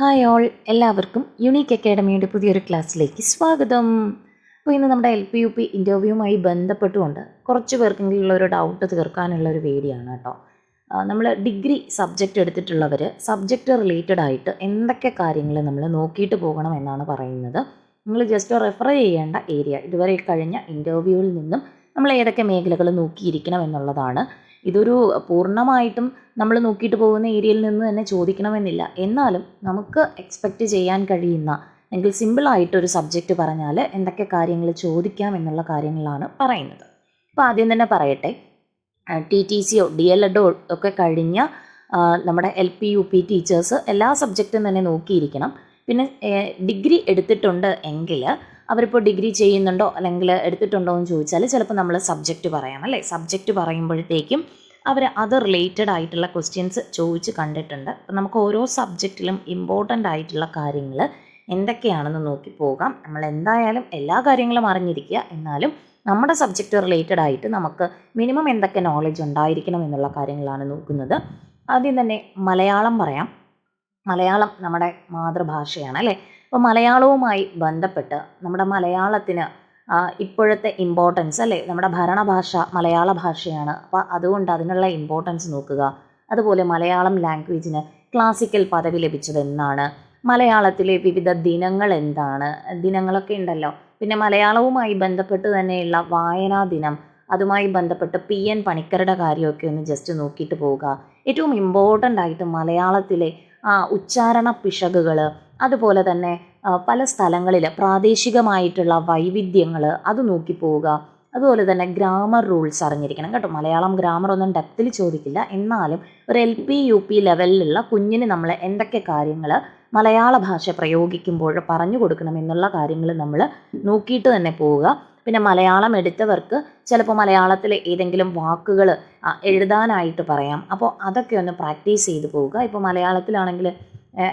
Hi all എല്ലാവർക്കും unique അക്കാഡമിയുടെ പുതിയൊരു ക്ലാസ്സിലേക്ക് സ്വാഗതം. അപ്പോൾ ഇന്ന് നമ്മുടെ എൽ പി യു പി ഇന്റർവ്യൂവുമായി ബന്ധപ്പെട്ടുകൊണ്ട് കുറച്ച് പേർക്കെങ്കിലുള്ള ഒരു ഡൗട്ട് തീർക്കാനുള്ള ഒരു വേദിയാണ് കേട്ടോ. നമ്മൾ ഡിഗ്രി സബ്ജക്റ്റ് എടുത്തിട്ടുള്ളവർ സബ്ജക്റ്റ് റിലേറ്റഡ് ആയിട്ട് എന്തൊക്കെ കാര്യങ്ങൾ നമ്മൾ നോക്കിയിട്ട് പോകണം എന്നാണ് പറയുന്നത്. നിങ്ങൾ ജസ്റ്റ് റെഫർ ചെയ്യേണ്ട ഏരിയ ഇതുവരെ കഴിഞ്ഞ ഇന്റർവ്യൂവിൽ നിന്നും നമ്മൾ ഏതൊക്കെ മേഖലകൾ നോക്കിയിരിക്കണം എന്നുള്ളതാണ്. ഇതൊരു പൂർണമായിട്ടും നമ്മൾ നോക്കിയിട്ട് പോകുന്ന ഏരിയയിൽ നിന്ന് തന്നെ ചോദിക്കണമെന്നില്ല. എന്നാലും നമുക്ക് എക്സ്പെക്റ്റ് ചെയ്യാൻ കഴിയുന്ന അല്ലെങ്കിൽ സിമ്പിളായിട്ടൊരു സബ്ജക്റ്റ് പറഞ്ഞാൽ എന്തൊക്കെ കാര്യങ്ങൾ ചോദിക്കാം എന്നുള്ള കാര്യങ്ങളാണ് പറയുന്നത്. അപ്പോൾ ആദ്യം തന്നെ പറയട്ടെ ടി ടി സിയോ ഡി എൽ എഡോ ഒക്കെ കഴിഞ്ഞ നമ്മുടെ L P U P teachers എല്ലാ സബ്ജക്റ്റും തന്നെ നോക്കിയിരിക്കണം. പിന്നെ ഡിഗ്രി എടുത്തിട്ടുണ്ട് എങ്കിൽ അവരിപ്പോൾ ഡിഗ്രി ചെയ്യുന്നുണ്ടോ അല്ലെങ്കിൽ എടുത്തിട്ടുണ്ടോ എന്ന് ചോദിച്ചാൽ ചിലപ്പോൾ നമ്മൾ സബ്ജക്റ്റ് പറയാം അല്ലേ? സബ്ജക്റ്റ് പറയുമ്പോഴത്തേക്കും അവർ അത് റിലേറ്റഡ് ആയിട്ടുള്ള ക്വസ്റ്റ്യൻസ് ചോദിച്ച് കണ്ടിട്ടുണ്ട്. അപ്പം നമുക്ക് ഓരോ സബ്ജക്റ്റിലും ഇമ്പോർട്ടന്റ് ആയിട്ടുള്ള കാര്യങ്ങൾ എന്തൊക്കെയാണെന്ന് നോക്കി പോകാം. നമ്മൾ എന്തായാലും എല്ലാ കാര്യങ്ങളും അറിഞ്ഞിരിക്കുക. എന്നാലും നമ്മുടെ സബ്ജക്റ്റ് റിലേറ്റഡ് ആയിട്ട് നമുക്ക് മിനിമം എന്തൊക്കെ നോളജ് ഉണ്ടായിരിക്കണം എന്നുള്ള കാര്യങ്ങളാണ് നോക്കുന്നത്. ആദ്യം തന്നെ മലയാളം പറയാം. മലയാളം നമ്മുടെ മാതൃഭാഷയാണ് അല്ലേ? അപ്പോൾ മലയാളവുമായി ബന്ധപ്പെട്ട് നമ്മുടെ മലയാളത്തിന് ഇപ്പോഴത്തെ ഇമ്പോർട്ടൻസ് അല്ലേ? നമ്മുടെ ഭരണഭാഷ മലയാള ഭാഷയാണ്. അപ്പോൾ അതുകൊണ്ട് അതിനുള്ള ഇമ്പോർട്ടൻസ് നോക്കുക. അതുപോലെ മലയാളം ലാംഗ്വേജിന് ക്ലാസിക്കൽ പദവി ലഭിച്ചത് എന്നാണ്. മലയാളത്തിലെ വിവിധ ദിനങ്ങൾ എന്താണ്? ദിനങ്ങളൊക്കെ ഉണ്ടല്ലോ. പിന്നെ മലയാളവുമായി ബന്ധപ്പെട്ട് തന്നെയുള്ള വായനാ ദിനം അതുമായി ബന്ധപ്പെട്ട് പി. എൻ. പണിക്കരുടെ കാര്യമൊക്കെ ഒന്ന് ജസ്റ്റ് നോക്കിയിട്ട് പോവുക. ഏറ്റവും ഇമ്പോർട്ടന്റ് ആയിട്ട് മലയാളത്തിലെ ഉച്ചാരണ പിശകുകൾ അതുപോലെ തന്നെ പല സ്ഥലങ്ങളിൽ പ്രാദേശികമായിട്ടുള്ള വൈവിധ്യങ്ങൾ അത് നോക്കിപ്പോവുക അതുപോലെ തന്നെ ഗ്രാമർ റൂൾസ് അറിഞ്ഞിരിക്കണം കേട്ടോ. മലയാളം ഗ്രാമർ ഒന്നും ഡെപ്തിൽ ചോദിക്കില്ല. എന്നാലും ഒരു എൽ പി യു പി ലെവലിലുള്ള കുഞ്ഞിന് നമ്മൾ എന്തൊക്കെ കാര്യങ്ങൾ മലയാള ഭാഷ പ്രയോഗിക്കുമ്പോൾ പറഞ്ഞു കൊടുക്കണം എന്നുള്ള കാര്യങ്ങൾ നമ്മൾ നോക്കിയിട്ട് തന്നെ പോവുക. പിന്നെ മലയാളം എടുത്തവർക്ക് ചിലപ്പോൾ മലയാളത്തിലെ ഏതെങ്കിലും വാക്കുകൾ എഴുതാനായിട്ട് പറയാം. അപ്പോൾ അതൊക്കെ ഒന്ന് പ്രാക്ടീസ് ചെയ്ത് പോവുക. ഇപ്പോൾ മലയാളത്തിലാണെങ്കിൽ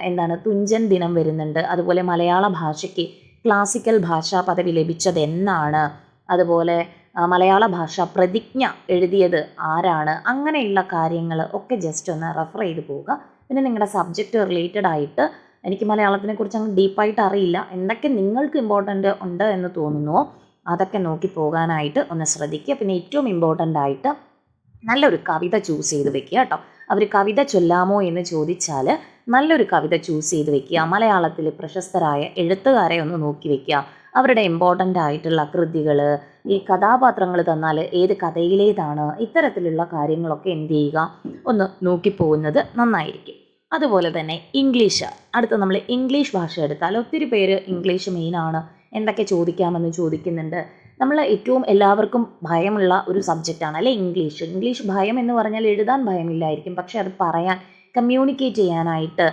എന്താണ് തുഞ്ചൻ ദിനം വരുന്നുണ്ട്. അതുപോലെ മലയാള ഭാഷയ്ക്ക് ക്ലാസിക്കൽ ഭാഷാ പദവി ലഭിച്ചത് എന്നാണ് അതുപോലെ മലയാള ഭാഷ പ്രതിജ്ഞ എഴുതിയത് ആരാണ്? അങ്ങനെയുള്ള കാര്യങ്ങൾ ഒക്കെ ജസ്റ്റ് ഒന്ന് റെഫർ ചെയ്ത് പോവുക. പിന്നെ നിങ്ങളുടെ സബ്ജക്റ്റ് റിലേറ്റഡ് ആയിട്ട് എനിക്ക് മലയാളത്തിനെ കുറിച്ച് അങ്ങ് ഡീപ്പായിട്ട് അറിയില്ല. എന്തൊക്കെ നിങ്ങൾക്ക് ഇമ്പോർട്ടന്റ് ഉണ്ട് എന്ന് തോന്നുന്നുവോ അതൊക്കെ നോക്കി പോകാനായിട്ട് ഒന്ന് ശ്രദ്ധിക്കുക. പിന്നെ ഏറ്റവും ഇമ്പോർട്ടന്റ് ആയിട്ട് നല്ലൊരു കവിത ചൂസ് ചെയ്ത് വെക്കുക കേട്ടോ. അവർ കവിത ചൊല്ലാമോ എന്ന് ചോദിച്ചാൽ നല്ലൊരു കവിത ചൂസ് ചെയ്ത് വെക്കുക. മലയാളത്തിലെ പ്രശസ്തരായ എഴുത്തുകാരെ ഒന്ന് നോക്കി വെക്കുക. അവരുടെ ഇമ്പോർട്ടന്റ് ആയിട്ടുള്ള കൃതികൾ ഈ കഥാപാത്രങ്ങൾ തന്നാൽ ഏത് കഥയിലേതാണ് ഇത്തരത്തിലുള്ള കാര്യങ്ങളൊക്കെ എന്ത് ചെയ്യുക ഒന്ന് നോക്കിപ്പോകുന്നത് നന്നായിരിക്കും. അതുപോലെ തന്നെ ഇംഗ്ലീഷ് അടുത്ത് നമ്മൾ ഇംഗ്ലീഷ് ഭാഷ എടുത്താൽ ഒത്തിരി പേര് ഇംഗ്ലീഷ് മെയിനാണ് എന്തൊക്കെ ചോദിക്കാമെന്ന് ചോദിക്കുന്നുണ്ട്. നമ്മൾ ഏറ്റവും എല്ലാവർക്കും ഭയമുള്ള ഒരു സബ്ജക്റ്റാണ് അല്ലെ ഇംഗ്ലീഷ് ഇംഗ്ലീഷ് ഭയം എന്ന് പറഞ്ഞാൽ എഴുതാൻ ഭയമില്ലായിരിക്കും. പക്ഷേ അത് പറയാൻ കമ്മ്യൂണിക്കേറ്റ് ചെയ്യാനായിട്ട്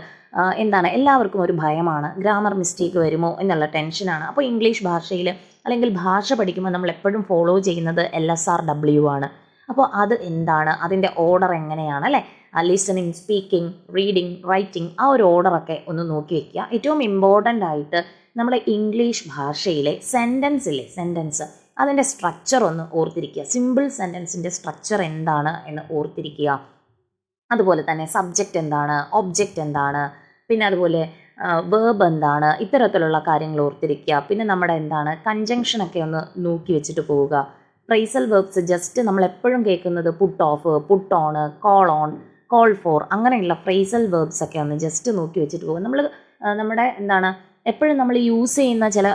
എന്താണ് എല്ലാവർക്കും ഒരു ഭയമാണ്. ഗ്രാമർ മിസ്റ്റേക്ക് വരുമോ എന്നുള്ള ടെൻഷനാണ് അപ്പോൾ ഇംഗ്ലീഷ് ഭാഷയിൽ അല്ലെങ്കിൽ ഭാഷ പഠിക്കുമ്പോൾ നമ്മൾ എപ്പോഴും ഫോളോ ചെയ്യുന്നത് എൽ എസ് ആർ ഡബ്ല്യു ആണ്. അപ്പോൾ അത് എന്താണ്? അതിന്റെ ഓർഡർ എങ്ങനെയാണ് അല്ലേ? ലിസണിങ് സ്പീക്കിംഗ് റീഡിങ് റൈറ്റിംഗ് ആ ഒരു ഓർഡറൊക്കെ ഒന്ന് നോക്കി വെക്കുക. ഏറ്റവും ഇമ്പോർട്ടന്റ് ആയിട്ട് നമ്മുടെ ഇംഗ്ലീഷ് ഭാഷയിലെ സെന്റൻസ് ഇല്ലേ? സെന്റൻസ് അതിന്റെ സ്ട്രക്ചർ ഒന്ന് ഓർത്തിരിക്കുക. സിമ്പിൾ സെന്റൻസിന്റെ സ്ട്രക്ചർ എന്താണ് എന്ന് ഓർത്തിരിക്കുക. അതുപോലെ തന്നെ സബ്ജക്റ്റ് എന്താണ്? ഒബ്ജക്റ്റ് എന്താണ്? പിന്നെ അതുപോലെ വേർബ് എന്താണ്? ഇത്തരത്തിലുള്ള കാര്യങ്ങൾ ഓർത്തിരിക്കുക. പിന്നെ നമ്മുടെ എന്താണ്? കൺജങ്ഷനൊക്കെ ഒന്ന് നോക്കി വെച്ചിട്ട് പോവുക. പ്രൈസൽ വേർബ്സ് ജസ്റ്റ് നമ്മൾ എപ്പോഴും കേൾക്കുന്നത് put off put on call on call for അങ്ങനെയുള്ള ഫ്രേസൽ വേർബ്സ് ഒക്കെ ഒന്ന് ജസ്റ്റ് നോക്കി വെച്ചിട്ട് പോകും. നമ്മൾ നമ്മുടെ എന്താണ് എപ്പോഴും നമ്മൾ യൂസ് ചെയ്യുന്ന ചില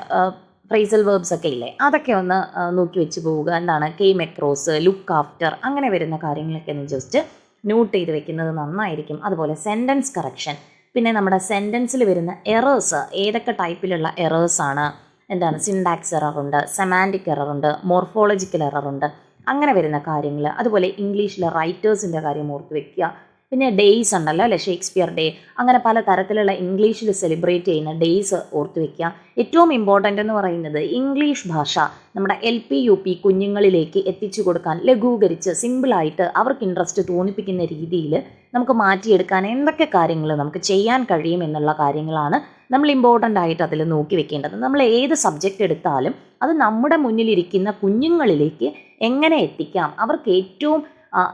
ഫ്രേസൽ വേർബ്സ് ഒക്കെ ഇല്ലേ അതൊക്കെ ഒന്ന് നോക്കി വെച്ച് പോവുക. എന്താണ് കെയിം എക്രോസ് ലുക്ക് ആഫ്റ്റർ അങ്ങനെ വരുന്ന കാര്യങ്ങളൊക്കെ ഒന്ന് ജസ്റ്റ് നോട്ട് ചെയ്ത് വെക്കുന്നത് നന്നായിരിക്കും. അതുപോലെ സെന്റൻസ് കറക്ഷൻ പിന്നെ നമ്മുടെ സെന്റൻസിൽ വരുന്ന എറേഴ്സ് ഏതൊക്കെ ടൈപ്പിലുള്ള എറേഴ്സാണ് എന്താണ് സിൻഡാക്സ് എററുണ്ട് സെമാന്റിക് എററുണ്ട് മോർഫോളജിക്കൽ എററുണ്ട് അങ്ങനെ വരുന്ന കാര്യങ്ങൾ. അതുപോലെ ഇംഗ്ലീഷിലെ റൈറ്റേഴ്സിന്റെ കാര്യം ഓർത്ത് വെക്കുക. പിന്നെ ഡേയ്സ് ഉണ്ടല്ലോ അല്ലെ ഷേക്സ്പിയർ ഡേ അങ്ങനെ പല തരത്തിലുള്ള ഇംഗ്ലീഷിൽ സെലിബ്രേറ്റ് ചെയ്യുന്ന ഡേയ്സ് ഓർത്ത് വെക്കുക. ഏറ്റവും ഇമ്പോർട്ടന്റ് എന്ന് പറയുന്നത് ഇംഗ്ലീഷ് ഭാഷ നമ്മുടെ എൽ പി യു പി കുഞ്ഞുങ്ങളിലേക്ക് എത്തിച്ചു കൊടുക്കാൻ ലഘൂകരിച്ച് സിമ്പിളായിട്ട് അവർക്ക് ഇൻട്രസ്റ്റ് തോന്നിപ്പിക്കുന്ന രീതിയിൽ നമുക്ക് മാറ്റിയെടുക്കാൻ എന്തൊക്കെ കാര്യങ്ങൾ നമുക്ക് ചെയ്യാൻ കഴിയും എന്നുള്ള കാര്യങ്ങളാണ് നമ്മൾ ഇമ്പോർട്ടന്റ് ആയിട്ട് അതിൽ നോക്കി വെക്കേണ്ടത്. നമ്മൾ ഏത് സബ്ജക്റ്റ് എടുത്താലും അത് നമ്മുടെ മുന്നിലിരിക്കുന്ന കുഞ്ഞുങ്ങളിലേക്ക് എങ്ങനെ എത്തിക്കാം? അവർക്ക് ഏറ്റവും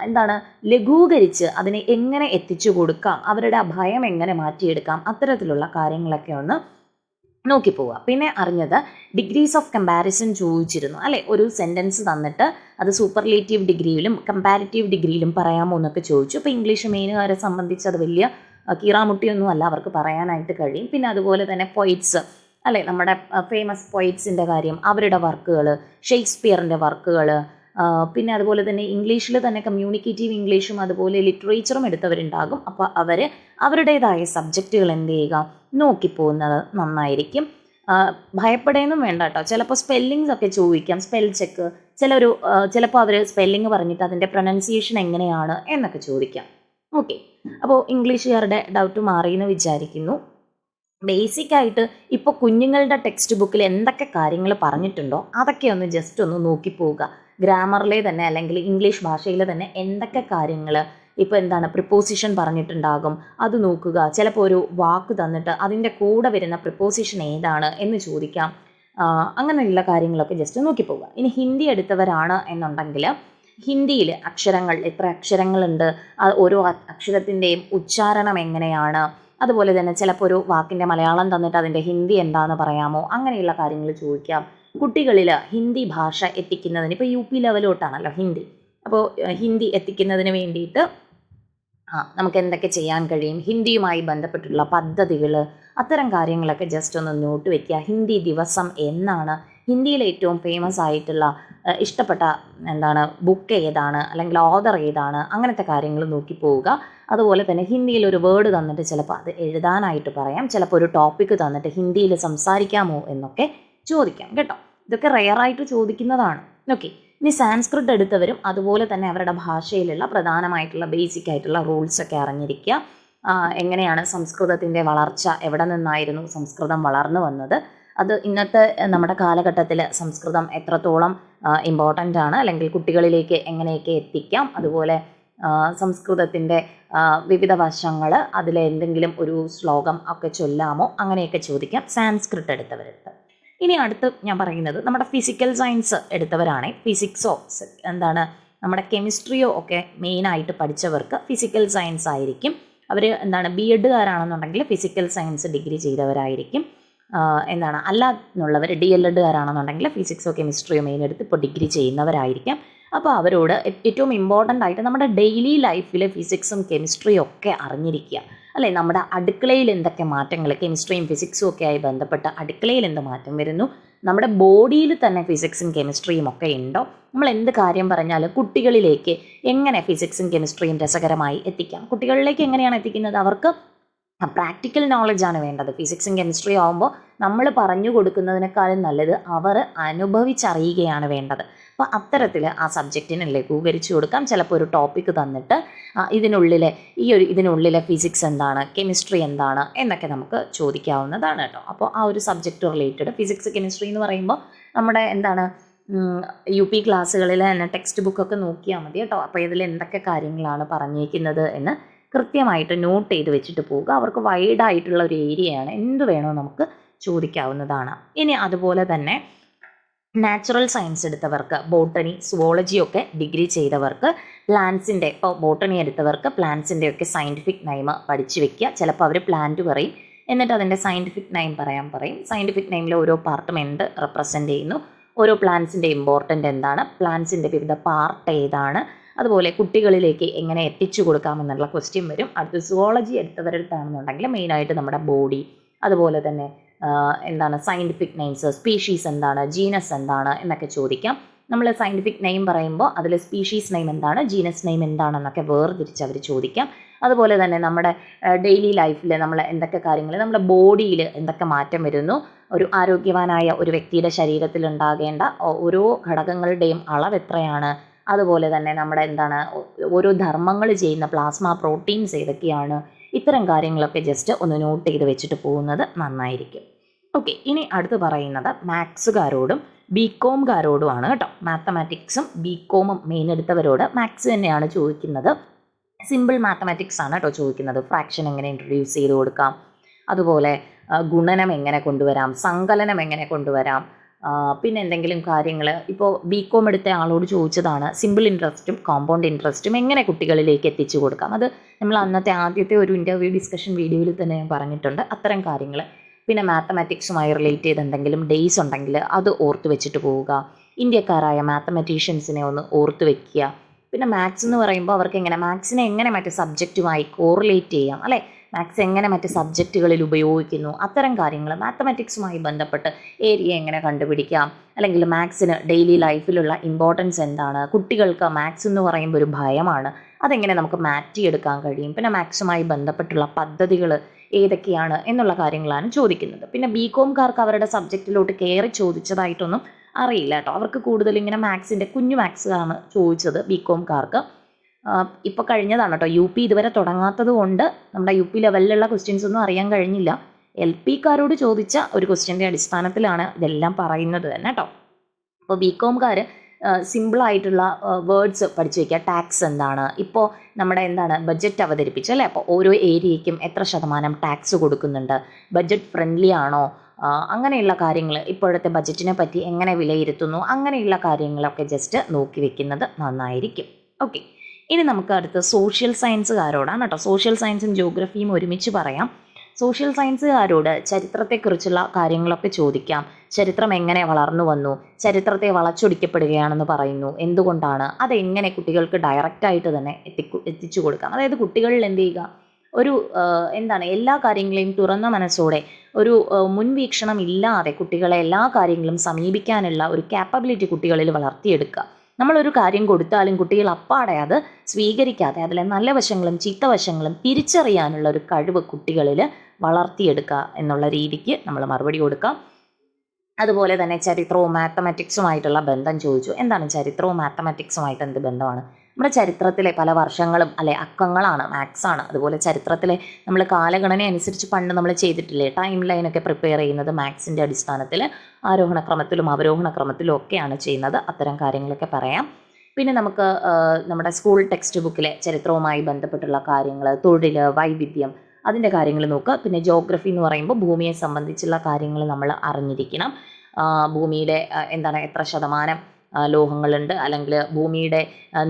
എന്താണ് ലഘൂകരിച്ച് അതിനെ എങ്ങനെ എത്തിച്ചു കൊടുക്കാം? അവരുടെ ആ ഭയം എങ്ങനെ മാറ്റിയെടുക്കാം? അത്തരത്തിലുള്ള കാര്യങ്ങളൊക്കെ ഒന്ന് നോക്കി പോവുക. പിന്നെ അറിഞ്ഞത് ഡിഗ്രീസ് ഓഫ് കമ്പാരിസൺ ചോദിച്ചിരുന്നു. അല്ലെ? ഒരു സെന്റൻസ് തന്നിട്ട് അത് സൂപ്പർലേറ്റീവ് ഡിഗ്രിയിലും കമ്പാരിറ്റീവ് ഡിഗ്രിയിലും പറയാമോ എന്നൊക്കെ ചോദിച്ചു. അപ്പോൾ ഇംഗ്ലീഷ് മെയിനുകാരെ സംബന്ധിച്ച് അത് വലിയ കീറാമുട്ടിയൊന്നും അല്ല അവർക്ക് പറയാനായിട്ട് കഴിയും. പിന്നെ അതുപോലെ തന്നെ പോയിറ്റ്സ് അല്ലെ? നമ്മുടെ ഫേമസ് പോയിറ്റ്സിന്റെ കാര്യം അവരുടെ വർക്കുകൾ ഷേക്സ്പിയറിന്റെ വർക്കുകൾ പിന്നെ അതുപോലെ തന്നെ ഇംഗ്ലീഷിൽ തന്നെ കമ്മ്യൂണിക്കേറ്റീവ് ഇംഗ്ലീഷും അതുപോലെ ലിറ്ററേച്ചറും എടുത്തവരുണ്ടാകും. അപ്പോൾ അവർ അവരുടേതായ സബ്ജക്റ്റുകൾ എന്ത് ചെയ്യുക? നോക്കിപ്പോകുന്നത് നന്നായിരിക്കും. ഭയപ്പെടേന്നും വേണ്ട കേട്ടോ ചിലപ്പോൾ സ്പെല്ലിങ്സ് ഒക്കെ ചോദിക്കാം സ്പെൽ ചെക്ക് ചിലൊരു ചിലപ്പോൾ അവർ സ്പെല്ലിങ് പറഞ്ഞിട്ട് അതിന്റെ പ്രൊനൗൺസിയേഷൻ എങ്ങനെയാണ് എന്നൊക്കെ ചോദിക്കാം. ഓക്കെ അപ്പോൾ ഇംഗ്ലീഷുകാരുടെ ഡൗട്ട് മാറിയെന്ന് വിചാരിക്കുന്നു. ബേസിക് ആയിട്ട് ഇപ്പോൾ കുഞ്ഞുങ്ങളുടെ ടെക്സ്റ്റ് ബുക്കിൽ എന്തൊക്കെ കാര്യങ്ങൾ പറഞ്ഞിട്ടുണ്ടോ അതൊക്കെ ഒന്ന് ജസ്റ്റ് ഒന്ന് നോക്കിപ്പോവുക ഗ്രാമറിലെ തന്നെ അല്ലെങ്കിൽ ഇംഗ്ലീഷ് ഭാഷയിലെ തന്നെ എന്തൊക്കെ കാര്യങ്ങൾ ഇപ്പോൾ എന്താണ് പ്രിപ്പോസിഷൻ പറഞ്ഞിട്ടുണ്ടാകും അത് നോക്കുക. ചിലപ്പോൾ ഒരു വാക്ക് തന്നിട്ട് അതിന്റെ കൂടെ വരുന്ന പ്രിപ്പോസിഷൻ ഏതാണ് എന്ന് ചോദിക്കാം. അങ്ങനെയുള്ള കാര്യങ്ങളൊക്കെ ജസ്റ്റ് നോക്കിപ്പോവുക ഇനി ഹിന്ദി എടുത്തവരാണ് എന്നുണ്ടെങ്കിൽ ഹിന്ദിയിൽ അക്ഷരങ്ങൾ എത്ര അക്ഷരങ്ങളുണ്ട് ഓരോ അക്ഷരത്തിന്റെയും ഉച്ചാരണം എങ്ങനെയാണ്? അതുപോലെ തന്നെ ചിലപ്പോൾ ഒരു വാക്കിന്റെ മലയാളം തന്നിട്ട് അതിന്റെ ഹിന്ദി എന്താണെന്ന് പറയാമോ? അങ്ങനെയുള്ള കാര്യങ്ങൾ ചോദിക്കാം. കുട്ടികളിൽ ഹിന്ദി ഭാഷ എത്തിക്കുന്നതിന് ഇപ്പോൾ യു പി ലെവലോട്ടാണല്ലോ ഹിന്ദി. അപ്പോൾ ഹിന്ദി എത്തിക്കുന്നതിന് വേണ്ടിയിട്ട് ആ നമുക്ക് എന്തൊക്കെ ചെയ്യാൻ കഴിയും? ഹിന്ദിയുമായി ബന്ധപ്പെട്ടുള്ള പദ്ധതികൾ അത്തരം കാര്യങ്ങളൊക്കെ ജസ്റ്റ് ഒന്ന് നോട്ട് വെക്കുക. ഹിന്ദി ദിവസം എന്നാണ്? ഹിന്ദിയിൽ ഏറ്റവും ഫേമസ് ആയിട്ടുള്ള ഇഷ്ടപ്പെട്ട എന്താണ് ബുക്ക് ഏതാണ് അല്ലെങ്കിൽ ഓതർ ഏതാണ് അങ്ങനത്തെ കാര്യങ്ങൾ നോക്കി പോവുക. അതുപോലെ തന്നെ ഹിന്ദിയിൽ ഒരു വേർഡ് തന്നിട്ട് ചിലപ്പോൾ അത് എഴുതാനായിട്ട് പറയാം. ചിലപ്പോൾ ഒരു ടോപ്പിക്ക് തന്നിട്ട് ഹിന്ദിയിൽ സംസാരിക്കാമോ എന്നൊക്കെ ചോദിക്കാം കേട്ടോ. ഇതൊക്കെ റെയറായിട്ട് ചോദിക്കുന്നതാണ്. ഓക്കെ ഇനി സാൻസ്ക്രിറ്റ് എടുത്തവരും അതുപോലെ തന്നെ അവരുടെ ഭാഷയിലുള്ള പ്രധാനമായിട്ടുള്ള ബേസിക് ആയിട്ടുള്ള റൂൾസ് ഒക്കെ അറിഞ്ഞിരിക്കുക. എങ്ങനെയാണ് സംസ്കൃതത്തിന്റെ വളർച്ച എവിടെ നിന്നായിരുന്നു സംസ്കൃതം വളർന്നു വന്നത്? അത് ഇന്നത്തെ നമ്മുടെ കാലഘട്ടത്തിൽ സംസ്കൃതം എത്രത്തോളം ഇമ്പോർട്ടന്റ് ആണ്. അല്ലെങ്കിൽ കുട്ടികളിലേക്ക് എങ്ങനെയൊക്കെ എത്തിക്കാം. അതുപോലെ സംസ്കൃതത്തിന്റെ വിവിധ വശങ്ങൾ അതിലെ എന്തെങ്കിലും ഒരു ശ്ലോകം ഒക്കെ ചൊല്ലാമോ? അങ്ങനെയൊക്കെ ചോദിക്കാം. സാൻസ്ക്രിറ്റ് എടുത്തവരെടുത്ത്. ഇനി അടുത്ത് ഞാൻ പറയുന്നത് നമ്മുടെ ഫിസിക്കൽ സയൻസ് എടുത്തവരാണെ. ഫിസിക്സോ എന്താണ് നമ്മുടെ കെമിസ്ട്രിയോ ഒക്കെ മെയിനായിട്ട് പഠിച്ചവർക്ക് ഫിസിക്കൽ സയൻസ് ആയിരിക്കും. അവർ എന്താണ് ബി എഡുകാരാണെന്നുണ്ടെങ്കിൽ ഫിസിക്കൽ സയൻസ് ഡിഗ്രി ചെയ്തവരായിരിക്കും. എന്താണ്? അല്ല എന്നുള്ളവർ ഡി എൽ എഡുകാരാണെന്നുണ്ടെങ്കിൽ ഫിസിക്സോ കെമിസ്ട്രിയോ മെയിൻ എടുത്ത് ഇപ്പോൾ ഡിഗ്രി ചെയ്യുന്നവരായിരിക്കാം. അപ്പോൾ അവരോട് ഏറ്റവും ഇമ്പോർട്ടന്റ് ആയിട്ട് നമ്മുടെ ഡെയിലി ലൈഫിൽ ഫിസിക്സും കെമിസ്ട്രിയും ഒക്കെ അറിഞ്ഞിരിക്കുക. അല്ലേ? നമ്മുടെ അടുക്കളയിൽ എന്തൊക്കെ മാറ്റങ്ങൾ കെമിസ്ട്രിയും ഫിസിക്സും ഒക്കെ ആയി ബന്ധപ്പെട്ട് അടുക്കളയിൽ എന്ത് മാറ്റം വരുന്നു? നമ്മുടെ ബോഡിയിൽ തന്നെ ഫിസിക്സും കെമിസ്ട്രിയും ഒക്കെ ഉണ്ടോ? നമ്മൾ എന്ത് കാര്യം പറഞ്ഞാലും കുട്ടികളിലേക്ക് എങ്ങനെ ഫിസിക്സും കെമിസ്ട്രിയും രസകരമായി എത്തിക്കാം? കുട്ടികളിലേക്ക് എങ്ങനെയാണ് എത്തിക്കുന്നത്? അവർക്ക് പ്രാക്ടിക്കൽ നോളജാണ് വേണ്ടത്. ഫിസിക്സും കെമിസ്ട്രിയും ആകുമ്പോൾ നമ്മൾ പറഞ്ഞു കൊടുക്കുന്നതിനേക്കാളും നല്ലത് അവർ അനുഭവിച്ചറിയുകയാണ് വേണ്ടത്. അപ്പോൾ അത്തരത്തിൽ ആ സബ്ജക്റ്റിനെ ലഘൂകരിച്ചു കൊടുക്കാം. ചിലപ്പോൾ ഒരു ടോപ്പിക്ക് തന്നിട്ട് ഇതിനുള്ളിലെ ഈ ഒരു ഇതിനുള്ളിലെ ഫിസിക്സ് എന്താണ് കെമിസ്ട്രി എന്താണ് എന്നൊക്കെ നമുക്ക് ചോദിക്കാവുന്നതാണ് കേട്ടോ. അപ്പോൾ ആ ഒരു സബ്ജക്റ്റ് റിലേറ്റഡ് ഫിസിക്സ് കെമിസ്ട്രി എന്ന് പറയുമ്പോൾ നമ്മുടെ എന്താണ് യു പി ക്ലാസ്സുകളിൽ തന്നെ ടെക്സ്റ്റ് ബുക്കൊക്കെ നോക്കിയാൽ മതി കേട്ടോ. അപ്പോൾ ഇതിൽ എന്തൊക്കെ കാര്യങ്ങളാണ് പറഞ്ഞേക്കുന്നത് എന്ന് കൃത്യമായിട്ട് നോട്ട് ചെയ്ത് വെച്ചിട്ട് പോവുക. അവർക്ക് വൈഡായിട്ടുള്ള ഒരു ഏരിയയാണ് എന്ത് വേണോ നമുക്ക് ചോദിക്കാവുന്നതാണ്. ഇനി അതുപോലെ തന്നെ നാച്ചുറൽ സയൻസ് എടുത്തവർക്ക് ബോട്ടണി സുവോളജി ഒക്കെ ഡിഗ്രി ചെയ്തവർക്ക് പ്ലാന്റ്സിന്റെ ഇപ്പോൾ ബോട്ടണി എടുത്തവർക്ക് പ്ലാന്റ്സിന്റെ ഒക്കെ സയന്റിഫിക് നെയിം പഠിച്ചു വെക്കുക. ചിലപ്പോൾ അവർ പ്ലാന്റ് പറയും. എന്നിട്ട് അതിന്റെ സയന്റിഫിക് നെയിം പറയാൻ പറയും. സയന്റിഫിക് നെയിമിൽ ഓരോ പാർട്ടും എന്ത് റെപ്രസെന്റ് ചെയ്യുന്നു? ഓരോ പ്ലാന്റ്സിന്റെ ഇമ്പോർട്ടന്റ് എന്താണ്? പ്ലാന്റ്സിന്റെ വിവിധ പാർട്ട് ഏതാണ്? അതുപോലെ കുട്ടികളിലേക്ക് എങ്ങനെ എത്തിച്ചു കൊടുക്കാമെന്നുള്ള ക്വസ്റ്റ്യൻ വരും. അടുത്ത് സുവോളജി എടുത്തവരടുത്താണെന്നുണ്ടെങ്കിൽ മെയിനായിട്ട് നമ്മുടെ ബോഡി അതുപോലെ തന്നെ എന്താണ് സയന്റിഫിക് നെയിംസ് സ്പീഷീസ് എന്താണ് ജീനസ് എന്താണ് എന്നൊക്കെ ചോദിക്കാം. നമ്മൾ സയന്റിഫിക് നെയിം പറയുമ്പോൾ അതിൽ സ്പീഷീസ് നെയിം എന്താണ് ജീനസ് നെയിം എന്താണെന്നൊക്കെ വേർതിരിച്ച് അവർ ചോദിക്കാം. അതുപോലെ തന്നെ നമ്മുടെ ഡെയിലി ലൈഫിൽ നമ്മൾ എന്തൊക്കെ കാര്യങ്ങൾ നമ്മുടെ ബോഡിയിൽ എന്തൊക്കെ മാറ്റം വരുന്നു ഒരു ആരോഗ്യവാനായ ഒരു വ്യക്തിയുടെ ശരീരത്തിൽ ഉണ്ടാകേണ്ട ഓരോ ഘടകങ്ങളുടെയും അളവ് എത്രയാണ് അതുപോലെ തന്നെ നമ്മുടെ എന്താണ് ഓരോ ധർമ്മങ്ങൾ ചെയ്യുന്ന പ്ലാസ്മ പ്രോട്ടീൻസ് ഏതൊക്കെയാണ് ഇത്തരം കാര്യങ്ങളൊക്കെ ജസ്റ്റ് ഒന്ന് നോട്ട് ചെയ്ത് വെച്ചിട്ട് പോകുന്നത് നന്നായിരിക്കും. ഓക്കെ ഇനി അടുത്ത് പറയുന്നത് മാത്സുകാരോടും ബി കോംകാരോടുമാണ് കേട്ടോ. മാത്തമാറ്റിക്സും ബി കോമും മെയിൻ എടുത്തവരോട് മാത്സ് തന്നെയാണ് ചോദിക്കുന്നത്. സിമ്പിൾ മാത്തമാറ്റിക്സ് ആണ് കേട്ടോ ചോദിക്കുന്നത്. ഫ്രാക്ഷൻ എങ്ങനെ ഇൻട്രൊഡ്യൂസ് ചെയ്ത് കൊടുക്കാം? അതുപോലെ ഗുണനം എങ്ങനെ കൊണ്ടുവരാം? സങ്കലനം എങ്ങനെ കൊണ്ടുവരാം? പിന്നെ എന്തെങ്കിലും കാര്യങ്ങൾ ഇപ്പോൾ ബി കോം എടുത്ത ആളോട് ചോദിച്ചതാണ് സിമ്പിൾ ഇൻട്രസ്റ്റും കോമ്പൗണ്ട് ഇൻട്രസ്റ്റും എങ്ങനെ കുട്ടികളിലേക്ക് എത്തിച്ചു കൊടുക്കാം? അത് നമ്മൾ അന്നത്തെ ആദ്യത്തെ ഒരു ഇന്റർവ്യൂ ഡിസ്കഷൻ വീഡിയോയിൽ തന്നെ ഞാൻ പറഞ്ഞിട്ടുണ്ട്. അത്തരം കാര്യങ്ങൾ പിന്നെ മാത്തമാറ്റിക്സുമായി റിലേറ്റ് ചെയ്ത് എന്തെങ്കിലും ഡേയ്സ് ഉണ്ടെങ്കിൽ അത് ഓർത്ത് വെച്ചിട്ട് പോവുക. ഇന്ത്യക്കാരായ മാത്തമാറ്റീഷ്യൻസിനെ ഒന്ന് ഓർത്ത് വെക്കുക. പിന്നെ മാത്സ് എന്ന് പറയുമ്പോൾ അവർക്ക് എങ്ങനെ മാത്സിനെ എങ്ങനെ മറ്റേ സബ്ജക്റ്റുമായി കോറിലേറ്റ് ചെയ്യാം അല്ലേ? മാത്സ് എങ്ങനെ മറ്റ് സബ്ജക്റ്റുകളിൽ ഉപയോഗിക്കുന്നു? അത്തരം കാര്യങ്ങൾ മാത്തമാറ്റിക്സുമായി ബന്ധപ്പെട്ട് ഏരിയ എങ്ങനെ കണ്ടുപിടിക്കാം? അല്ലെങ്കിൽ മാത്സിന് ഡെയിലി ലൈഫിലുള്ള ഇമ്പോർട്ടൻസ് എന്താണ്? കുട്ടികൾക്ക് മാത്സ് എന്ന് പറയുമ്പോൾ ഒരു ഭയമാണ്. അതെങ്ങനെ നമുക്ക് മാറ്റിയെടുക്കാൻ കഴിയും? പിന്നെ മാത്സുമായി ബന്ധപ്പെട്ടുള്ള പദ്ധതികൾ ഏതൊക്കെയാണ് എന്നുള്ള കാര്യങ്ങളാണ് ചോദിക്കുന്നത്. പിന്നെ ബി കോംകാർക്ക് അവരുടെ സബ്ജക്റ്റിലോട്ട് കയറി ചോദിച്ചതായിട്ടൊന്നും അറിയില്ല കേട്ടോ. അവർക്ക് കൂടുതൽ ഇങ്ങനെ മാത്സിന്റെ കുഞ്ഞു മാത്സ് ആണ് ചോദിച്ചത് ബി കോംകാർക്ക് ഇപ്പോൾ കഴിഞ്ഞതാണ് കേട്ടോ യു പി ഇതുവരെ തുടങ്ങാത്തത് കൊണ്ട് നമ്മുടെ യു പി ലെവലിലുള്ള ക്വസ്റ്റ്യൻസ് ഒന്നും അറിയാൻ കഴിഞ്ഞില്ല. എൽ പിക്കാരോട് ചോദിച്ച ഒരു ക്വസ്റ്റ്യന്റെ അടിസ്ഥാനത്തിലാണ് ഇതെല്ലാം പറയുന്നത് തന്നെ കേട്ടോ അപ്പോൾ ബി കോംകാർ സിമ്പിളായിട്ടുള്ള വേർഡ്സ് പഠിച്ചു വയ്ക്കുക ടാക്സ് എന്താണ്? ഇപ്പോൾ നമ്മുടെ എന്താണ്? ബഡ്ജറ്റ് അവതരിപ്പിച്ചു അല്ലേ? അപ്പോൾ ഓരോ ഏരിയയ്ക്കും എത്ര ശതമാനം ടാക്സ് കൊടുക്കുന്നുണ്ട്? ബഡ്ജറ്റ് ഫ്രണ്ട്ലി ആണോ? അങ്ങനെയുള്ള കാര്യങ്ങൾ ഇപ്പോഴത്തെ ബഡ്ജറ്റിനെ പറ്റി എങ്ങനെ വിലയിരുത്തുന്നു? അങ്ങനെയുള്ള കാര്യങ്ങളൊക്കെ ജസ്റ്റ് നോക്കി വെക്കുന്നത് നന്നായിരിക്കും. ഓക്കെ ഇനി നമുക്ക് അടുത്ത സോഷ്യൽ സയൻസുകാരോടാണ് കേട്ടോ. സോഷ്യൽ സയൻസും ജോഗ്രഫിയും ഒരുമിച്ച് പറയാം. സോഷ്യൽ സയൻസുകാരോട് ചരിത്രത്തെക്കുറിച്ചുള്ള കാര്യങ്ങളൊക്കെ ചോദിക്കാം. ചരിത്രം എങ്ങനെ വളർന്നു വന്നു? ചരിത്രത്തെ വളച്ചൊടിക്കപ്പെടുകയാണെന്ന് പറയുന്നു. എന്തുകൊണ്ടാണ്? അതെങ്ങനെ കുട്ടികൾക്ക് ഡയറക്റ്റായിട്ട് തന്നെ എത്തിക്കു എത്തിച്ചു കൊടുക്കാം? അതായത് കുട്ടികളിൽ എന്ത് ചെയ്യുക? ഒരു എന്താണ്? എല്ലാ കാര്യങ്ങളെയും തുറന്ന മനസ്സോടെ ഒരു മുൻവീക്ഷണം ഇല്ലാതെ കുട്ടികളെ എല്ലാ കാര്യങ്ങളും സമീപിക്കാനുള്ള ഒരു കാപ്പബിലിറ്റി കുട്ടികളിൽ വളർത്തിയെടുക്കുക. നമ്മളൊരു കാര്യം കൊടുത്താലും കുട്ടികൾ അപ്പാടെ അത് സ്വീകരിക്കാതെ അതിലെ നല്ല വശങ്ങളും ചീത്ത വശങ്ങളും തിരിച്ചറിയാനുള്ള ഒരു കഴിവ് കുട്ടികളിൽ വളർത്തിയെടുക്കുക എന്നുള്ള രീതിക്ക് നമ്മൾ മറുപടി കൊടുക്കാം. അതുപോലെ തന്നെ ചരിത്രവും മാത്തമാറ്റിക്സുമായിട്ടുള്ള ബന്ധം ചോദിച്ചു. എന്താണ് ചരിത്രവും മാത്തമാറ്റിക്സുമായിട്ട് എന്ത് ബന്ധമാണ്? നമ്മുടെ ചരിത്രത്തിലെ പല വർഷങ്ങളും അല്ലെ അക്കങ്ങളാണ് മാത്സാണ് അതുപോലെ ചരിത്രത്തിലെ നമ്മൾ കാലഗണന അനുസരിച്ച് പണ്ട് നമ്മൾ ചെയ്തിട്ടില്ലേ ടൈം ലൈനൊക്കെ പ്രിപ്പയർ ചെയ്യുന്നത് മാത്സിന്റെ അടിസ്ഥാനത്തിൽ ആരോഹണ ക്രമത്തിലും അവരോഹണ ക്രമത്തിലും ഒക്കെയാണ് ചെയ്യുന്നത്. അത്തരം കാര്യങ്ങളൊക്കെ പറയാം. പിന്നെ നമുക്ക് നമ്മുടെ സ്കൂൾ ടെക്സ്റ്റ് ബുക്കിലെ ചരിത്രവുമായി ബന്ധപ്പെട്ടുള്ള കാര്യങ്ങൾ തൊഴിൽ വൈവിധ്യം അതിന്റെ കാര്യങ്ങൾ നോക്കുക. പിന്നെ ജോഗ്രഫി എന്ന് പറയുമ്പോൾ ഭൂമിയെ സംബന്ധിച്ചുള്ള കാര്യങ്ങൾ നമ്മൾ അറിഞ്ഞിരിക്കണം. ഭൂമിയിലെ എന്താണ് എത്ര ശതമാനം ലോഹങ്ങളുണ്ട്. അല്ലെങ്കിൽ ഭൂമിയുടെ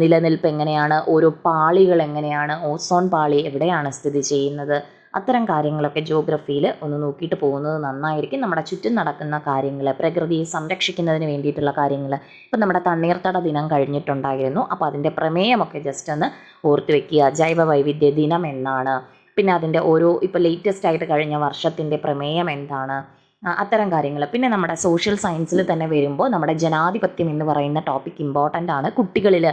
നിലനിൽപ്പ് എങ്ങനെയാണ് ഓരോ പാളികൾ എങ്ങനെയാണ് ഓസോൺ പാളി എവിടെയാണ് സ്ഥിതി ചെയ്യുന്നത് അത്തരം കാര്യങ്ങളൊക്കെ ജോഗ്രഫിയിൽ ഒന്ന് നോക്കിയിട്ട് പോകുന്നത് നന്നായിരിക്കും. നമ്മുടെ ചുറ്റും നടക്കുന്ന കാര്യങ്ങൾ പ്രകൃതിയെ സംരക്ഷിക്കുന്നതിന് വേണ്ടിയിട്ടുള്ള കാര്യങ്ങൾ ഇപ്പം നമ്മുടെ തണ്ണീർത്തട ദിനം കഴിഞ്ഞിട്ടുണ്ടായിരുന്നു. അപ്പോൾ അതിന്റെ പ്രമേയമൊക്കെ ജസ്റ്റ് ഒന്ന് ഓർത്ത് വെക്കുക. ജൈവ വൈവിധ്യ ദിനം എന്നാണ്. പിന്നെ അതിന്റെ ഓരോ ഇപ്പോൾ ലേറ്റസ്റ്റ് ആയിട്ട് കഴിഞ്ഞ വർഷത്തിന്റെ പ്രമേയം എന്താണ്? അത്തരം കാര്യങ്ങൾ പിന്നെ നമ്മുടെ സോഷ്യൽ സയൻസിൽ തന്നെ വരുമ്പോൾ നമ്മുടെ ജനാധിപത്യം എന്ന് പറയുന്ന ടോപ്പിക് ഇമ്പോർട്ടന്റ് ആണ്. കുട്ടികളിൽ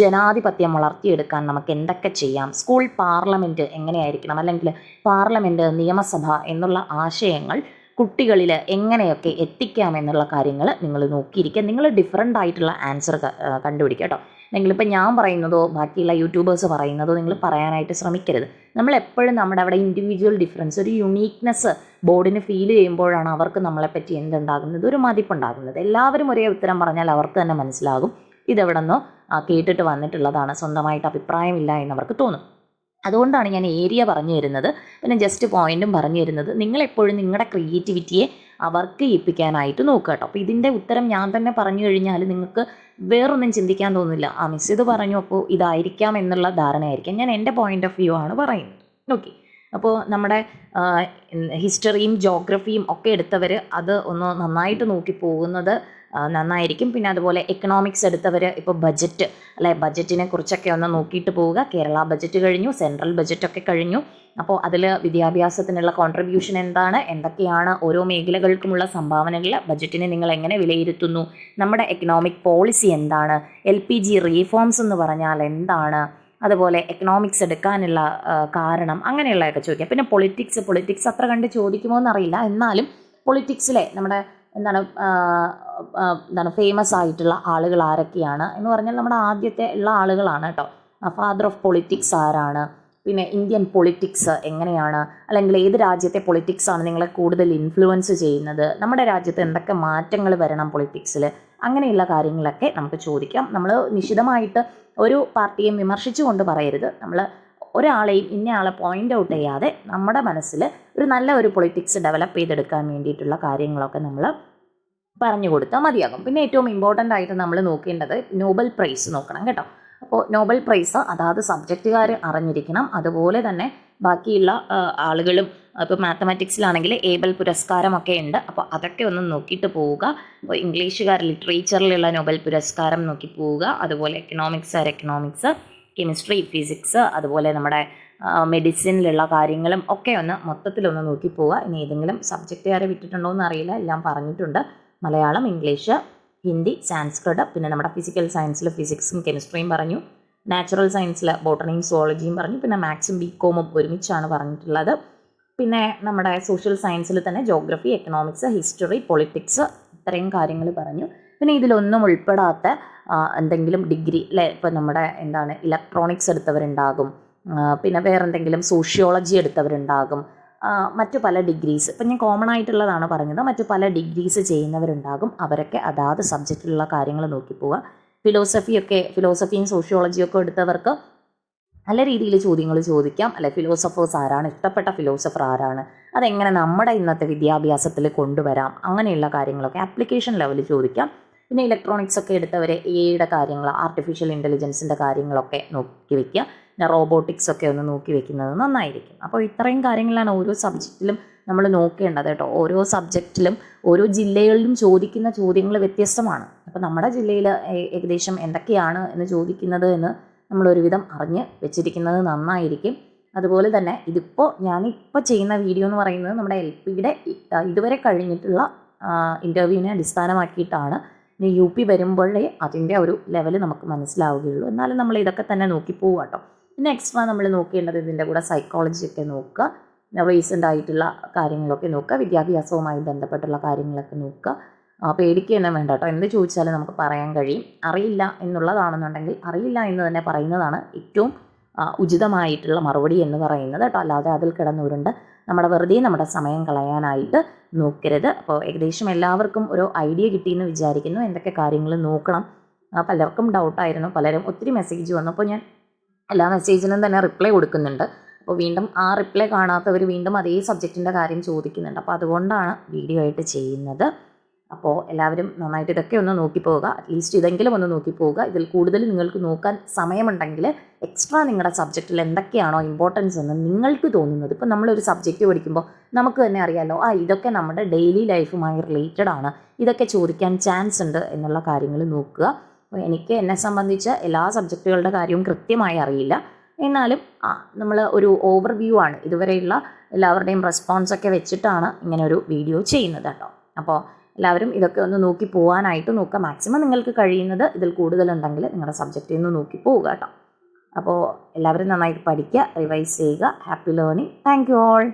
ജനാധിപത്യം വളർത്തിയെടുക്കാൻ നമുക്ക് എന്തൊക്കെ ചെയ്യാം? സ്കൂൾ പാർലമെന്റ് എങ്ങനെയായിരിക്കണം? അല്ലെങ്കിൽ പാർലമെന്റ് നിയമസഭ എന്നുള്ള ആശയങ്ങൾ കുട്ടികളിൽ എങ്ങനെയൊക്കെ എത്തിക്കാം എന്നുള്ള കാര്യങ്ങൾ നിങ്ങൾ നോക്കിയിരിക്കുക. നിങ്ങൾ ഡിഫറെന്റ് ആയിട്ടുള്ള ആൻസർ കണ്ടുപിടിക്കുക കേട്ടോ. നിങ്ങളിപ്പോൾ ഞാൻ പറയുന്നതോ ബാക്കിയുള്ള യൂട്യൂബേഴ്സ് പറയുന്നതോ നിങ്ങൾ പറയാനായിട്ട് ശ്രമിക്കരുത്. നമ്മൾ എപ്പോഴും നമ്മുടെ അവിടെ ഇൻഡിവിജ്വൽ ഡിഫറൻസ് ഒരു യുണീക്നെസ് ബോർഡിന് ഫീൽ ചെയ്യുമ്പോഴാണ് അവർക്ക് നമ്മളെപ്പറ്റി എന്തുണ്ടാകുന്നത് ഒരു മതിപ്പുണ്ടാകുന്നത്. എല്ലാവരും ഒരേ ഉത്തരം പറഞ്ഞാൽ അവർക്ക് തന്നെ മനസ്സിലാകും ഇതെവിടെ നിന്നോ കേട്ടിട്ട് വന്നിട്ടുള്ളതാണ് സ്വന്തമായിട്ട് അഭിപ്രായമില്ല എന്ന് അവർക്ക് തോന്നും. അതുകൊണ്ടാണ് ഞാൻ ഏരിയ പറഞ്ഞു തരുന്നത്. പിന്നെ ജസ്റ്റ് പോയിന്റും പറഞ്ഞു തരുന്നത്. നിങ്ങളെപ്പോഴും നിങ്ങളുടെ ക്രിയേറ്റിവിറ്റിയെ അവർക്ക് ഏൽപ്പിക്കാനായിട്ട് നോക്കുക കേട്ടോ. അപ്പോൾ ഇതിന്റെ ഉത്തരം ഞാൻ തന്നെ പറഞ്ഞു കഴിഞ്ഞാൽ നിങ്ങൾക്ക് വേറൊന്നും ചിന്തിക്കാൻ തോന്നില്ല ആ മിസ് ഇത് പറഞ്ഞു അപ്പോൾ ഇതായിരിക്കാം എന്നുള്ള ധാരണയായിരിക്കാം. ഞാൻ എന്റെ പോയിന്റ് ഓഫ് വ്യൂ ആണ് പറയുന്നത്. ഓക്കെ അപ്പോൾ നമ്മുടെ ഹിസ്റ്ററിയും ജോഗ്രഫിയും ഒക്കെ എടുത്തവർ അത് ഒന്ന് നന്നായിട്ട് നോക്കി പോകുന്നത് നന്നായിരിക്കും. പിന്നെ അതുപോലെ എക്കണോമിക്സ് എടുത്തവർ ഇപ്പോൾ ബജറ്റ് അല്ലെ ബജറ്റിനെ കുറിച്ചൊക്കെ ഒന്ന് നോക്കിയിട്ട് പോവുക. കേരള ബജറ്റ് കഴിഞ്ഞു സെൻട്രൽ ബജറ്റൊക്കെ കഴിഞ്ഞു. അപ്പോൾ അതിൽ വിദ്യാഭ്യാസത്തിനുള്ള കോൺട്രിബ്യൂഷൻ എന്താണ്? എന്തൊക്കെയാണ് ഓരോ മേഖലകൾക്കുമുള്ള സംഭാവനകൾ ബജറ്റിനെ നിങ്ങൾ എങ്ങനെ വിലയിരുത്തുന്നു? നമ്മുടെ എക്കണോമിക് പോളിസി എന്താണ്? എൽ പി ജി റീഫോംസ് എന്ന് പറഞ്ഞാൽ എന്താണ്? അതുപോലെ എക്കണോമിക്സ് എടുക്കാനുള്ള കാരണം അങ്ങനെയുള്ളതൊക്കെ ചോദിക്കാം. പിന്നെ പൊളിറ്റിക്സ് പൊളിറ്റിക്സ് അത്ര കണ്ട് ചോദിക്കുമോ എന്നറിയില്ല. എന്നാലും പൊളിറ്റിക്സിലെ നമ്മുടെ എന്താണ് എന്താണ് ഫേമസ് ആയിട്ടുള്ള ആളുകൾ ആരൊക്കെയാണ് എന്ന് പറഞ്ഞാൽ നമ്മുടെ ആദ്യത്തെ ഉള്ള ആളുകളാണ് കേട്ടോ. ഫാദർ ഓഫ് പൊളിറ്റിക്സ് ആരാണ്? പിന്നെ ഇന്ത്യൻ പൊളിറ്റിക്സ് എങ്ങനെയാണ്? അല്ലെങ്കിൽ ഏത് രാജ്യത്തെ പൊളിറ്റിക്സ് ആണ് നിങ്ങളെ കൂടുതൽ ഇൻഫ്ലുവൻസ് ചെയ്യുന്നത്? നമ്മുടെ രാജ്യത്ത് എന്തൊക്കെ മാറ്റങ്ങൾ വരണം പൊളിറ്റിക്സിൽ അങ്ങനെയുള്ള കാര്യങ്ങളൊക്കെ നമുക്ക് ചോദിക്കാം. നമ്മൾ നിശിതമായിട്ട് ഒരു പാർട്ടിയെയും വിമർശിച്ചുകൊണ്ട് പറയരുത്. നമ്മൾ ഒരാളെയും ഇന്നയാളെ പോയിന്റ് ഔട്ട് ചെയ്യാതെ നമ്മുടെ മനസ്സിൽ ഒരു നല്ല ഒരു പൊളിറ്റിക്സ് ഡെവലപ്പ് ചെയ്തെടുക്കാൻ വേണ്ടിയിട്ടുള്ള കാര്യങ്ങളൊക്കെ നമ്മൾ പറഞ്ഞു കൊടുത്താൽ മതിയാകും. പിന്നെ ഏറ്റവും ഇമ്പോർട്ടന്റ് ആയിട്ട് നമ്മൾ നോക്കേണ്ടത് നോബൽ പ്രൈസ് നോക്കണം കേട്ടോ. അപ്പോൾ നോബൽ പ്രൈസ് അതാത് സബ്ജക്റ്റുകാർ അറിഞ്ഞിരിക്കണം. അതുപോലെ തന്നെ ബാക്കിയുള്ള ആളുകളും ഇപ്പോൾ മാത്തമാറ്റിക്സിലാണെങ്കിൽ ഏബൽ പുരസ്കാരമൊക്കെ ഉണ്ട്. അപ്പോൾ അതൊക്കെ ഒന്ന് നോക്കിയിട്ട് പോവുക. അപ്പോൾ ഇംഗ്ലീഷുകാർ ലിറ്ററേച്ചറിലുള്ള നോബൽ പുരസ്കാരം നോക്കി പോവുക. അതുപോലെ economics or economics chemistry physics അതുപോലെ നമ്മുടെ മെഡിസിനിലുള്ള കാര്യങ്ങളും ഒക്കെ ഒന്ന് മൊത്തത്തിലൊന്ന് നോക്കി പോവുക. ഇനി ഏതെങ്കിലും സബ്ജക്റ്റ് ആരെ വിട്ടിട്ടുണ്ടോ എന്ന് അറിയില്ല എല്ലാം പറഞ്ഞിട്ടുണ്ട്. മലയാളം ഇംഗ്ലീഷ് ഹിന്ദി സാൻസ്ക്രിറ്റ് പിന്നെ നമ്മുടെ ഫിസിക്കൽ സയൻസിൽ ഫിസിക്സും കെമിസ്ട്രിയും പറഞ്ഞു. നാച്ചുറൽ സയൻസിൽ ബോട്ടണിയും സുവോളജിയും പറഞ്ഞു. പിന്നെ മാത്സും ബി കോമും ഒരുമിച്ചാണ് പറഞ്ഞിട്ടുള്ളത്. പിന്നെ നമ്മുടെ സോഷ്യൽ സയൻസിൽ തന്നെ ജോഗ്രഫി എക്കണോമിക്സ് ഹിസ്റ്ററി പൊളിറ്റിക്സ് ഇത്രയും കാര്യങ്ങൾ പറഞ്ഞു. പിന്നെ ഇതിലൊന്നും ഉൾപ്പെടാത്ത എന്തെങ്കിലും ഡിഗ്രി അല്ലെ ഇപ്പം നമ്മുടെ എന്താണ് ഇലക്ട്രോണിക്സ് എടുത്തവരുണ്ടാകും പിന്നെ വേറെ എന്തെങ്കിലും സോഷ്യോളജി എടുത്തവരുണ്ടാകും മറ്റു പല ഡിഗ്രീസ് ഇപ്പം ഞാൻ കോമൺ ആയിട്ടുള്ളതാണ് പറഞ്ഞത് മറ്റു പല ഡിഗ്രീസ് ചെയ്യുന്നവരുണ്ടാകും. അവരൊക്കെ അതാത് സബ്ജക്റ്റിലുള്ള കാര്യങ്ങൾ നോക്കി പോവുക ഫിലോസഫിയൊക്കെ ഫിലോസഫിയും സോഷ്യോളജിയും ഒക്കെ എടുത്തവർക്ക് നല്ല രീതിയിൽ ചോദ്യങ്ങൾ ചോദിക്കാം. അല്ലെ ഫിലോസഫേഴ്സ് ആരാണ്? ഇഷ്ടപ്പെട്ട ഫിലോസഫർ ആരാണ്? അതെങ്ങനെ നമ്മുടെ ഇന്നത്തെ വിദ്യാഭ്യാസത്തിൽ കൊണ്ടുവരാം? അങ്ങനെയുള്ള കാര്യങ്ങളൊക്കെ ആപ്ലിക്കേഷൻ ലെവലിൽ ചോദിക്കാം. പിന്നെ ഇലക്ട്രോണിക്സ് ഒക്കെ എടുത്തവരെ എയുടെ കാര്യങ്ങൾ ആർട്ടിഫിഷ്യൽ ഇന്റലിജൻസിന്റെ കാര്യങ്ങളൊക്കെ നോക്കി വെക്കുക. പിന്നെ റോബോട്ടിക്സ് ഒക്കെ ഒന്ന് നോക്കി വെക്കുന്നത് നന്നായിരിക്കും. അപ്പോൾ ഇത്രയും കാര്യങ്ങളാണ് ഓരോ സബ്ജക്റ്റിലും നമ്മൾ നോക്കേണ്ടത് കേട്ടോ. ഓരോ സബ്ജക്റ്റിലും ഓരോ ജില്ലകളിലും ചോദിക്കുന്ന ചോദ്യങ്ങൾ വ്യത്യസ്തമാണ്. അപ്പോൾ നമ്മുടെ ജില്ലയിൽ ഏകദേശം എന്തൊക്കെയാണ് എന്ന് ചോദിക്കുന്നത് എന്ന് നമ്മൾ ഒരുവിധം അറിഞ്ഞ് വെച്ചിരിക്കുന്നത് നന്നായിരിക്കും. അതുപോലെ തന്നെ ഇതിപ്പോൾ ഞാനിപ്പോൾ ചെയ്യുന്ന വീഡിയോ എന്ന് പറയുന്നത് നമ്മുടെ എൽ പിയുടെ ഇതുവരെ കഴിഞ്ഞിട്ടുള്ള ഇന്റർവ്യൂവിനെ അടിസ്ഥാനമാക്കിയിട്ടാണ്. ഇനി യു പി വരുമ്പോഴേ അതിന്റെ ഒരു ലെവൽ നമുക്ക് മനസ്സിലാവുകയുള്ളൂ. എന്നാലും നമ്മൾ ഇതൊക്കെ തന്നെ നോക്കി പോവുക കേട്ടോ പിന്നെ എക്സ്ട്രാ നമ്മൾ നോക്കേണ്ടത് ഇതിന്റെ കൂടെ സൈക്കോളജിയൊക്കെ നോക്കുക. റീസെന്റ് ആയിട്ടുള്ള കാര്യങ്ങളൊക്കെ നോക്കുക. വിദ്യാഭ്യാസവുമായി ബന്ധപ്പെട്ടുള്ള കാര്യങ്ങളൊക്കെ നോക്കുക. പേടിക്കുക തന്നെ വേണ്ട കേട്ടോ എന്ത് ചോദിച്ചാലും നമുക്ക് പറയാൻ കഴിയും. അറിയില്ല എന്നുള്ളതാണെന്നുണ്ടെങ്കിൽ അറിയില്ല എന്ന് തന്നെ പറയുന്നതാണ് ഏറ്റവും ഉചിതമായിട്ടുള്ള മറുപടി എന്ന് പറയുന്നത് കേട്ടോ. അല്ലാതെ അതിൽ കിടന്നുരുണ്ട്. നമ്മുടെ വെറുതെ നമ്മുടെ സമയം കളയാനായിട്ട് നോക്കരുത്. അപ്പോൾ ഏകദേശം എല്ലാവർക്കും ഒരു ഐഡിയ കിട്ടിയെന്ന് വിചാരിക്കുന്നു. എന്തൊക്കെ കാര്യങ്ങൾ നോക്കണം. പലർക്കും ഡൗട്ടായിരുന്നു പലരും ഒത്തിരി മെസ്സേജ് വന്നു. അപ്പോൾ ഞാൻ എല്ലാ മെസ്സേജിനും തന്നെ റിപ്ലൈ കൊടുക്കുന്നുണ്ട്. അപ്പോൾ വീണ്ടും ആ റിപ്ലൈ കാണാത്തവർ വീണ്ടും അതേ സബ്ജക്റ്റിന്റെ കാര്യം ചോദിക്കുന്നുണ്ട്. അപ്പോൾ അതുകൊണ്ടാണ് വീഡിയോ ആയിട്ട് ചെയ്യുന്നത്. അപ്പോൾ എല്ലാവരും നന്നായിട്ട് ഇതൊക്കെ ഒന്ന് നോക്കി പോവുക അറ്റ്ലീസ്റ്റ് ഇതെങ്കിലും ഒന്ന് നോക്കി പോവുക ഇതിൽ കൂടുതൽ നിങ്ങൾക്ക് നോക്കാൻ സമയമുണ്ടെങ്കിൽ എക്സ്ട്രാ നിങ്ങളുടെ സബ്ജക്റ്റിൽ എന്തൊക്കെയാണോ ഇമ്പോർട്ടൻസ് എന്ന് നിങ്ങൾക്ക് തോന്നുന്നത്. ഇപ്പോൾ നമ്മളൊരു സബ്ജക്റ്റ് പഠിക്കുമ്പോൾ നമുക്ക് തന്നെ അറിയാമല്ലോ ആ ഇതൊക്കെ നമ്മുടെ ഡെയിലി ലൈഫുമായി റിലേറ്റഡ് ആണ്. ഇതൊക്കെ ചോദിക്കാൻ ചാൻസ് ഉണ്ട് എന്നുള്ള കാര്യങ്ങൾ നോക്കുക. അപ്പോൾ എനിക്ക് എന്നെ സംബന്ധിച്ച് എല്ലാ സബ്ജക്റ്റുകളുടെ കാര്യവും കൃത്യമായി അറിയില്ല. എന്നാലും ആ നമ്മൾ ഒരു ഓവർവ്യൂ ആണ്. ഇതുവരെയുള്ള എല്ലാവരുടെയും റെസ്പോൺസൊക്കെ വെച്ചിട്ടാണ് ഇങ്ങനെ ഒരു വീഡിയോ ചെയ്യുന്നത് കേട്ടോ. അപ്പോൾ എല്ലാവരും ഇതൊക്കെ ഒന്ന് നോക്കി പോകാനായിട്ട് നോക്കുക. മാക്സിമം നിങ്ങൾക്ക് കഴിയുന്നത് ഇതിൽ കൂടുതലുണ്ടെങ്കിൽ നിങ്ങളുടെ സബ്ജക്റ്റിൽ നിന്ന് നോക്കി പോവുക കേട്ടോ. അപ്പോൾ എല്ലാവരും നന്നായിട്ട് പഠിക്കുക റിവൈസ് ചെയ്യുക happy learning thank you all